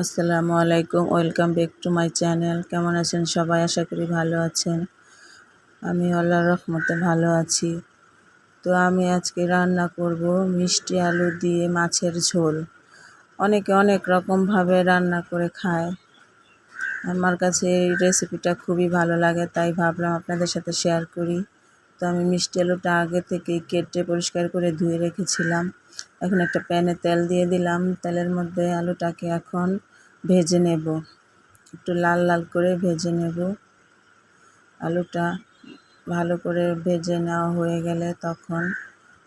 আসসালামু আলাইকুম, welcome back to my channel. কেমন আছেন সবাই? আশা করি ভালো আছেন। আমি আল্লাহর রহমতে ভালো আছি। তো আমি আজকে রান্না করব মিষ্টি আলু দিয়ে মাছের ঝোল। অনেকে অনেক রকমভাবে রান্না করে খায়। আমার কাছে এই রেসিপিটা খুবই ভালো লাগে, তাই ভাবলাম আপনাদের সাথে শেয়ার করি। তো আমি মিষ্টি আলুটা আগে থেকেই কেটে পরিষ্কার করে ধুয়ে রেখেছিলাম। এখন একটা প্যানে তেল দিয়ে দিলাম। তেলের মধ্যে আলুটাকে এখন ভেজে নেব। একটু লাল লাল করে ভেজে নেব। আলুটা ভালো করে ভেজে নেওয়া হয়ে গেলে তখন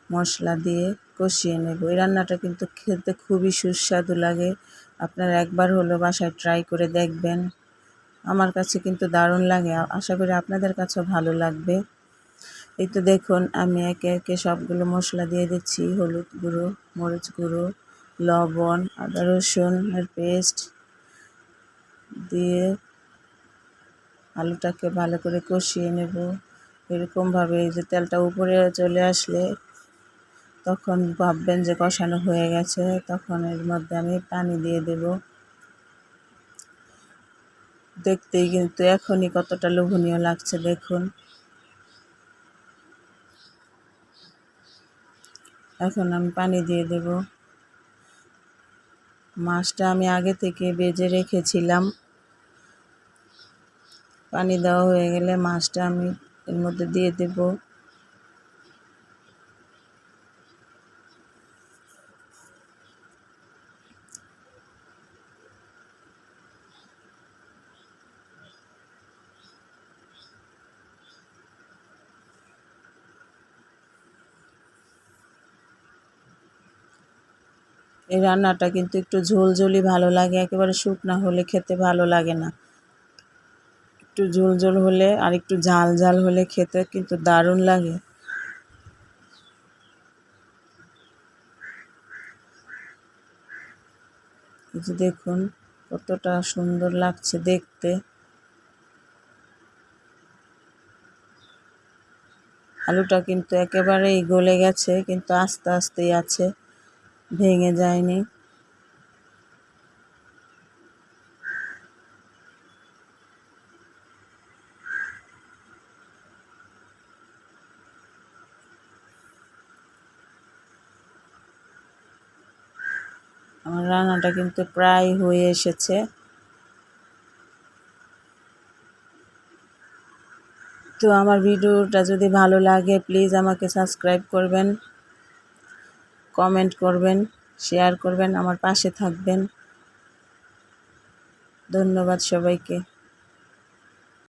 মশলা দিয়ে কষিয়ে নেব। এই রান্নাটা কিন্তু খেতে খুবই সুস্বাদু লাগে। আপনারা একবার হলো বাসায় ট্রাই করে দেখবেন। আমার কাছে কিন্তু দারুণ লাগে। আশা করি আপনাদের কাছেও ভালো লাগবে। এই তো দেখুন, আমি একে একে সবগুলো মশলা দিয়ে দিচ্ছি। হলুদ গুঁড়ো, মরিচ গুঁড়ো, লবণ, আদা রসুনের পেস্ট দিয়ে আলুটাকে ভালো করে কষিয়ে নেব। এরকমভাবে এই যে তেলটা উপরে চলে আসলে তখন ভাববেন যে কষানো হয়ে গেছে, তখন এর মধ্যে আমি পানি দিয়ে দেব। দেখতেই কিন্তু এখনই কতটা লোভনীয় লাগছে দেখুন। এখন আমি পানি দিয়ে দেব। মাছটা আমি আগে থেকে বেজে রেখেছিলাম। পানি দেওয়া হয়ে গেলে মাছটা আমি এর মধ্যে দিয়ে দেব। এই রান্নাটা কিন্তু একটু ঝোলঝোলি ভালো লাগে, একেবারে শুকনা হলে খেতে ভালো লাগে না। একটু ঝোল ঝোল হলে আর একটু ঝাল ঝাল হলে খেতে কিন্তু দারুণ লাগে। দেখুন, কতটা সুন্দর লাগছে দেখতে। আলুটা কিন্তু একেবারেই গলে গেছে, কিন্তু আস্তে আস্তেই আছে, ভেঙে যায়নি। আমার রান্নাটা কিন্তু প্রায় হয়ে এসেছে। তো আমার ভিডিওটা যদি ভালো লাগে প্লিজ আমাকে সাবস্ক্রাইব করবেন কমেন্ট করবেন শেয়ার করবেন, আমার পাশে থাকবেন। ধন্যবাদ সবাইকে।